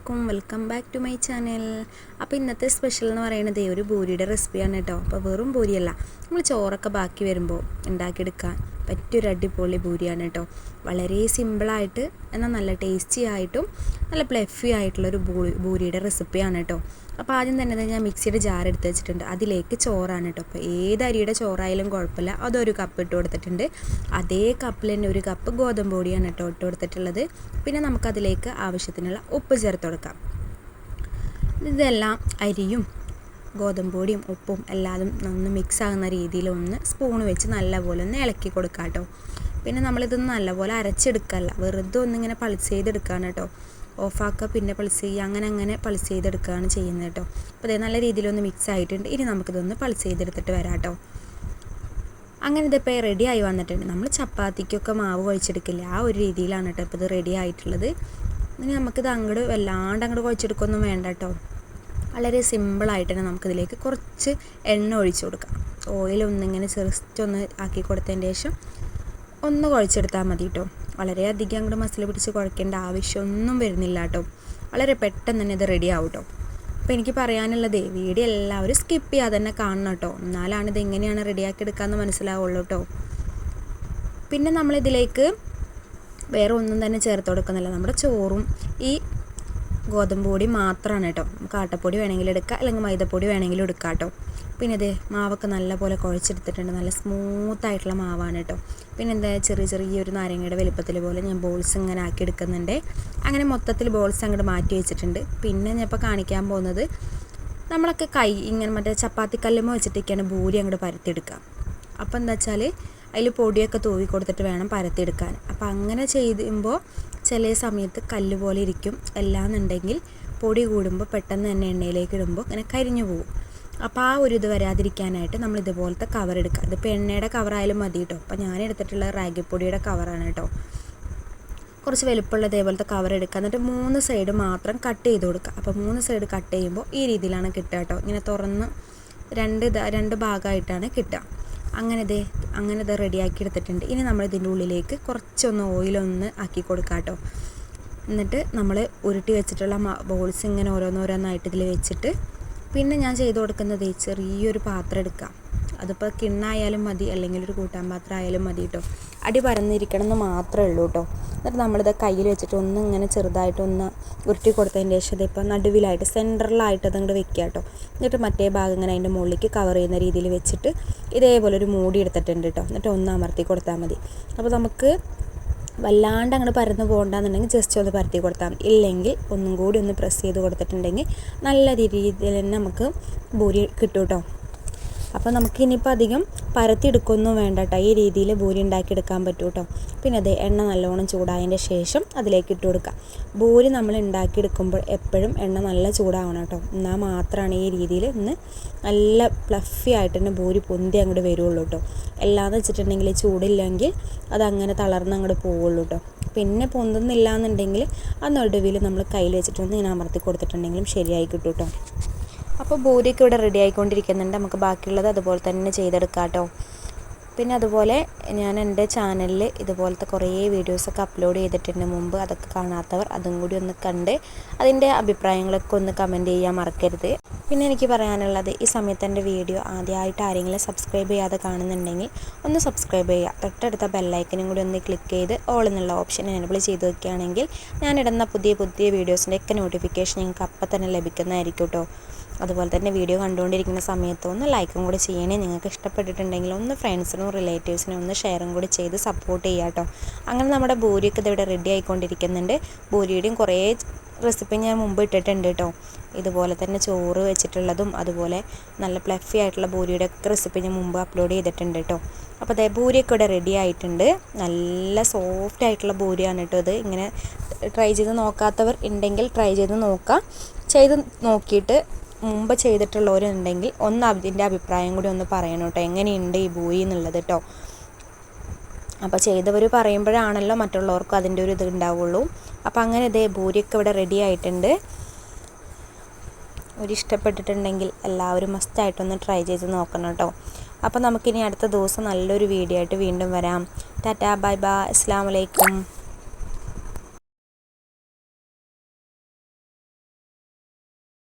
അലൈക്കും welcome back to my channel അപ്പോൾ ഇന്നത്തെ സ്പെഷ്യൽ എന്ന് പറയുന്നത് ഒരു ബൂരിയുടെ റെസിപ്പിയാണ് കേട്ടോ. അപ്പോൾ വെറും ബൂരിയല്ല. നമ്മൾ ചോറൊക്കെ ബാക്കി വരുമ്പോൾ ഉണ്ടാക്കിയെടുക്കാൻ. പറ്റിയൊരു അടിപൊളി പൂരിയാണ് കേട്ടോ. വളരെ സിമ്പിളായിട്ട് എന്നാൽ നല്ല ടേസ്റ്റി ആയിട്ടും നല്ല പ്ലഫി ആയിട്ടുള്ളൊരു പൂരിയുടെ റെസിപ്പിയാണ് കേട്ടോ. അപ്പോൾ ആദ്യം തന്നെ ഞാൻ മിക്സിയുടെ ജാർ എടുത്ത് വെച്ചിട്ടുണ്ട്. അതിലേക്ക് ചോറാണ് കേട്ടോ. അപ്പോൾ ഏത് അരിയുടെ ചോറായാലും കുഴപ്പമില്ല. അതൊരു കപ്പ് ഇട്ട് കൊടുത്തിട്ടുണ്ട്. അതേ കപ്പിൽ തന്നെ ഒരു കപ്പ് ഗോതമ്പ് പൊടിയാണ് കേട്ടോ ഇട്ട് കൊടുത്തിട്ടുള്ളത്. പിന്നെ നമുക്കതിലേക്ക് ആവശ്യത്തിനുള്ള ഉപ്പ് ചേർത്ത് കൊടുക്കാം. ഇതെല്ലാം അരിയും ഗോതമ്പ് പൊടിയും ഉപ്പും എല്ലാതും ഒന്ന് മിക്സ് ആകുന്ന രീതിയിൽ ഒന്ന് സ്പൂൺ വെച്ച് നല്ലപോലെ ഒന്ന് ഇളക്കി കൊടുക്കാം കേട്ടോ പിന്നെ നമ്മളിതൊന്ന് നല്ലപോലെ അരച്ചെടുക്കല്ല വെറുതെ ഒന്നിങ്ങനെ പൾസ് ചെയ്തെടുക്കുകയാണ് കേട്ടോ. ഓഫാക്കുക പിന്നെ പൾസ് ചെയ്യുക അങ്ങനെ അങ്ങനെ പൾസ് ചെയ്തെടുക്കുകയാണ് ചെയ്യുന്നത് കേട്ടോ. അപ്പോൾ അതേ നല്ല രീതിയിലൊന്ന് മിക്സ് ആയിട്ടുണ്ട്. ഇനി നമുക്കിതൊന്ന് പൾസ് ചെയ്തെടുത്തിട്ട് വരാം കേട്ടോ. അങ്ങനെ ഇതിപ്പോൾ റെഡി ആയി വന്നിട്ടുണ്ട്. നമ്മൾ ചപ്പാത്തിക്കൊക്കെ മാവ് കുഴച്ചെടുക്കില്ല? ആ ഒരു രീതിയിലാണ് കേട്ടോ ഇപ്പോൾ ഇത് റെഡി ആയിട്ടുള്ളത്. ഇനി നമുക്കിത് അങ്ങോട്ട് വല്ലാണ്ട് അങ്ങോട്ട് കുഴച്ചെടുക്കൊന്നും വേണ്ട കേട്ടോ. വളരെ സിമ്പിളായിട്ട് തന്നെ നമുക്കിതിലേക്ക് കുറച്ച് എണ്ണ ഒഴിച്ചു കൊടുക്കാം. ഓയിൽ ഒന്നിങ്ങനെ ജസ്റ്റ് ഒന്ന് ആക്കി കൊടുത്തതിന് ശേഷം ഒന്ന് കുഴച്ചെടുത്താൽ മതി കേട്ടോ വളരെയധികം അങ്ങോട്ട് മസിൽ പിടിച്ച് കുഴക്കേണ്ട ആവശ്യമൊന്നും വരുന്നില്ല കേട്ടോ വളരെ പെട്ടെന്ന് തന്നെ ഇത് റെഡി ആവും കേട്ടോ അപ്പോൾ എനിക്ക് പറയാനുള്ളത് വീഡിയോ എല്ലാവരും സ്കിപ്പ് ചെയ്യാതെ തന്നെ കാണണം കേട്ടോ എന്നാലാണ് ഇത് എങ്ങനെയാണ് റെഡിയാക്കി എടുക്കാമെന്ന് മനസ്സിലാവുള്ളൂ കേട്ടോ പിന്നെ നമ്മളിതിലേക്ക് വേറെ ഒന്നും തന്നെ ചേർത്ത് കൊടുക്കുന്നില്ല. നമ്മുടെ ചോറും ഈ ഗോതമ്പ് പൊടി മാത്രമാണ് കേട്ടോ. നമുക്ക് ആട്ടപ്പൊടി വേണമെങ്കിൽ എടുക്കാം അല്ലെങ്കിൽ മൈദപ്പൊടി വേണമെങ്കിലും എടുക്കാം കേട്ടോ. പിന്നെ ഇത് മാവൊക്കെ നല്ലപോലെ കുഴച്ചെടുത്തിട്ടുണ്ട്. നല്ല സ്മൂത്ത് ആയിട്ടുള്ള മാവാണ് കേട്ടോ. പിന്നെ എന്താ ചെറിയ ചെറിയ ഒരു നാരങ്ങയുടെ വലിപ്പത്തിൽ പോലെ ഞാൻ ബോൾസ് ഇങ്ങനെ ആക്കി എടുക്കുന്നുണ്ട്. അങ്ങനെ മൊത്തത്തിൽ ബോൾസ് അങ്ങോട്ട് മാറ്റി വെച്ചിട്ടുണ്ട്. പിന്നെ ഞാൻ ഇപ്പോൾ കാണിക്കാൻ പോകുന്നത് നമ്മളൊക്കെ കൈ ഇങ്ങനെ മറ്റേ ചപ്പാത്തി കല്ലുമ്മ വെച്ചിട്ടൊക്കെയാണ് ഭൂരി അങ്ങോട്ട് പരത്തിയെടുക്കുക. അപ്പോൾ എന്താ വെച്ചാൽ അതിൽ പൊടിയൊക്കെ തൂവി കൊടുത്തിട്ട് വേണം പരത്തിയെടുക്കാൻ. അപ്പോൾ അങ്ങനെ ചെയ്യുമ്പോൾ ചില സമയത്ത് കല്ല് പോലെ ഇരിക്കും അല്ലാന്നുണ്ടെങ്കിൽ പൊടി കൂടുമ്പോൾ പെട്ടെന്ന് തന്നെ എണ്ണയിലേക്ക് ഇടുമ്പോൾ ഇങ്ങനെ കരിഞ്ഞു പോകും. അപ്പോൾ ആ ഒരു ഇത് വരാതിരിക്കാനായിട്ട് നമ്മൾ ഇതുപോലത്തെ കവർ എടുക്കുക. ഇതിപ്പോൾ എണ്ണയുടെ കവറായാലും മതി കേട്ടോ. അപ്പോൾ ഞാൻ എടുത്തിട്ടുള്ള റാഗിപ്പൊടിയുടെ കവറാണ് കേട്ടോ. കുറച്ച് വലുപ്പമുള്ള ഇതേപോലത്തെ കവർ എടുക്കുക. എന്നിട്ട് മൂന്ന് സൈഡ് മാത്രം കട്ട് ചെയ്ത് കൊടുക്കുക. അപ്പോൾ മൂന്ന് സൈഡ് കട്ട് ചെയ്യുമ്പോൾ ഈ രീതിയിലാണ് കിട്ടുക കേട്ടോ. ഇങ്ങനെ തുറന്ന് രണ്ട് രണ്ട് ഭാഗമായിട്ടാണ് കിട്ടുക. അങ്ങനെ ഇതേ അങ്ങനെ ഇത് റെഡിയാക്കി എടുത്തിട്ടുണ്ട് ഇനി നമ്മൾ ഇതിന്റെ ഉള്ളിലേക്ക് കുറച്ചൊന്ന് ഓയിലൊന്ന് ആക്കി കൊടുക്കാം കേട്ടോ. എന്നിട്ട് നമ്മൾ ഉരുട്ടി വെച്ചിട്ടുള്ള ബോൾസ് ഇങ്ങനെ ഓരോന്നോരോന്നായിട്ട് ഇതിൽ വെച്ചിട്ട് പിന്നെ ഞാൻ ചെയ്ത് കൊടുക്കുന്നത് ചെറിയൊരു പാത്രം എടുക്കാം. അതിപ്പോൾ കിണ്ണായാലും മതി അല്ലെങ്കിൽ ഒരു കൂട്ടാൻ പാത്രം ആയാലും മതി കേട്ടോ. അടി പരന്നിരിക്കണം എന്ന് മാത്രമേ ഉള്ളൂ കേട്ടോ. എന്നിട്ട് നമ്മളിത് കയ്യിൽ വെച്ചിട്ട് ഒന്ന് ഇങ്ങനെ ചെറുതായിട്ടൊന്ന് ഉരുട്ടി കൊടുത്തതിന്റെ ശേഷം ഇതിപ്പോൾ നടുവിലായിട്ട് സെന്ററിലായിട്ട് അതങ്ങോട്ട് വെക്കുക കേട്ടോ. എന്നിട്ട് മറ്റേ ഭാഗം ഇങ്ങനെ അതിന്റെ മുകളിലേക്ക് കവർ ചെയ്യുന്ന രീതിയിൽ വെച്ചിട്ട് ഇതേപോലെ ഒരു മൂടി എടുത്തിട്ടുണ്ട് കേട്ടോ. എന്നിട്ട് ഒന്ന് അമർത്തി കൊടുത്താൽ മതി. അപ്പോൾ നമുക്ക് വല്ലാണ്ട് അങ്ങോട്ട് പരന്ന് പോകണ്ടെന്നുണ്ടെങ്കിൽ ജസ്റ്റ് ഒന്ന് പരത്തി കൊടുത്താൽ മതി. ഇല്ലെങ്കിൽ ഒന്നും കൂടി ഒന്ന് പ്രസ് ചെയ്ത് കൊടുത്തിട്ടുണ്ടെങ്കിൽ നല്ല രീതിയിൽ തന്നെ നമുക്ക് ഭൂരി കിട്ടും കേട്ടോ. അപ്പോൾ നമുക്ക് ഇനിയിപ്പോൾ അധികം പരത്തിയെടുക്കൊന്നും വേണ്ട കേട്ടോ. ഈ രീതിയിൽ ഭൂരി ഉണ്ടാക്കിയെടുക്കാൻ പറ്റും കേട്ടോ. പിന്നെ അത് എണ്ണ നല്ലോണം ചൂടായതിന്റെ ശേഷം അതിലേക്ക് ഇട്ട് കൊടുക്കുക ഭൂരി നമ്മൾ ഉണ്ടാക്കിയെടുക്കുമ്പോൾ എപ്പോഴും എണ്ണ നല്ല ചൂടാവണം കേട്ടോ. എന്നാൽ മാത്രമാണ് ഈ രീതിയിൽ ഇന്ന് നല്ല ഫ്ലഫി ആയിട്ട് തന്നെ ഭൂരി പൊന്തി അങ്ങോട്ട് വരുള്ളൂ കേട്ടോ. എല്ലാന്ന് വെച്ചിട്ടുണ്ടെങ്കിൽ ചൂടില്ലെങ്കിൽ അതങ്ങനെ തളർന്ന് അങ്ങോട്ട് പോവുള്ളൂ കേട്ടോ. പിന്നെ പൊന്തുന്നില്ല എന്നുണ്ടെങ്കിൽ ആ നടുവിൽ നമ്മൾ കയ്യിൽ വെച്ചിട്ടൊന്ന് ഇങ്ങനെ അമർത്തി കൊടുത്തിട്ടുണ്ടെങ്കിലും ശരിയായി കിട്ടും കേട്ടോ. അപ്പോൾ ബൂരിയൊക്കെ ഇവിടെ റെഡി ആയിക്കൊണ്ടിരിക്കുന്നുണ്ട്. നമുക്ക് ബാക്കിയുള്ളത് അതുപോലെ തന്നെ ചെയ്തെടുക്കാം കേട്ടോ. പിന്നെ അതുപോലെ ഞാൻ എന്റെ ചാനലിൽ ഇതുപോലത്തെ കുറേ വീഡിയോസൊക്കെ അപ്ലോഡ് ചെയ്തിട്ടുണ്ട് മുമ്പ്. അതൊക്കെ കാണാത്തവർ അതും കൂടി ഒന്ന് കണ്ട് അതിന്റെ അഭിപ്രായങ്ങളൊക്കെ ഒന്ന് കമന്റ് ചെയ്യാൻ മറക്കരുത്. പിന്നെ എനിക്ക് പറയാനുള്ളത് ഈ സമയത്ത് എന്റെ വീഡിയോ ആദ്യമായിട്ട് ആരെങ്കിലും സബ്സ്ക്രൈബ് ചെയ്യാതെ കാണുന്നുണ്ടെങ്കിൽ ഒന്ന് സബ്സ്ക്രൈബ് ചെയ്യുക. തൊട്ടടുത്ത ബെല്ലൈക്കനും കൂടി ഒന്ന് ക്ലിക്ക് ചെയ്ത് ഓൾ എന്നുള്ള ഓപ്ഷൻ എനബിൾ ചെയ്ത് വെക്കുകയാണെങ്കിൽ ഞാനിടുന്ന പുതിയ പുതിയ വീഡിയോസിന്റെ ഒക്കെ നോട്ടിഫിക്കേഷൻ നിങ്ങൾക്ക് അപ്പം തന്നെ ലഭിക്കുന്നതായിരിക്കും കേട്ടോ. അതുപോലെ തന്നെ വീഡിയോ കണ്ടുകൊണ്ടിരിക്കുന്ന സമയത്ത് ഒന്ന് ലൈക്കും കൂടി ചെയ്യണേ. നിങ്ങൾക്ക് ഇഷ്ടപ്പെട്ടിട്ടുണ്ടെങ്കിൽ ഒന്ന് ഫ്രണ്ട്സിനും റിലേറ്റീവ്സിനും ഒന്ന് ഷെയറും കൂടി ചെയ്ത് സപ്പോർട്ട് ചെയ്യുക കേട്ടോ അങ്ങനെ നമ്മുടെ ഭൂരിയൊക്കെ ഇതിവിടെ റെഡി ആയിക്കൊണ്ടിരിക്കുന്നുണ്ട്. ഭൂരിയുടെയും കുറേ റെസിപ്പി ഞാൻ മുമ്പ് ഇട്ടിട്ടുണ്ട് കേട്ടോ ഇതുപോലെ തന്നെ ചോറ് വെച്ചിട്ടുള്ളതും അതുപോലെ നല്ല പ്ലഫി ആയിട്ടുള്ള ഭൂരിയുടെ ഒക്കെ റെസിപ്പി ഞാൻ മുമ്പ് അപ്ലോഡ് ചെയ്തിട്ടുണ്ട് കേട്ടോ അപ്പോൾ അതേ ഭൂരിയൊക്കെ ഇവിടെ റെഡി ആയിട്ടുണ്ട്. നല്ല സോഫ്റ്റ് ആയിട്ടുള്ള ഭൂരിയാണ് കേട്ടോ ഇത്. ഇങ്ങനെ ട്രൈ ചെയ്ത് നോക്കാത്തവർ ഉണ്ടെങ്കിൽ ട്രൈ ചെയ്ത് നോക്കാം. ചെയ്ത് നോക്കിയിട്ട് മുമ്പ് ചെയ്തിട്ടുള്ളവരുണ്ടെങ്കിൽ ഒന്ന് അതിന്റെ അഭിപ്രായം കൂടി ഒന്ന് പറയണം കേട്ടോ. എങ്ങനെയുണ്ട് ഈ ബൂയി എന്നുള്ളത് കേട്ടോ. അപ്പോൾ ചെയ്തവർ പറയുമ്പോഴാണല്ലോ മറ്റുള്ളവർക്കും അതിന്റെ ഒരു ഇത് ഉണ്ടാവുള്ളൂ. അപ്പോൾ അങ്ങനെ ഇതേ ഭൂരിയൊക്കെ ഇവിടെ റെഡി ആയിട്ടുണ്ട്. ഒരു ഇഷ്ടപ്പെട്ടിട്ടുണ്ടെങ്കിൽ എല്ലാവരും മസ്റ്റായിട്ടൊന്ന് ട്രൈ ചെയ്ത് നോക്കണം കേട്ടോ. അപ്പോൾ നമുക്കിനി അടുത്ത ദിവസം നല്ലൊരു വീഡിയോ ആയിട്ട് വീണ്ടും വരാം. ടാറ്റാ ബൈ ബൈ അസ്സാം വലൈക്കും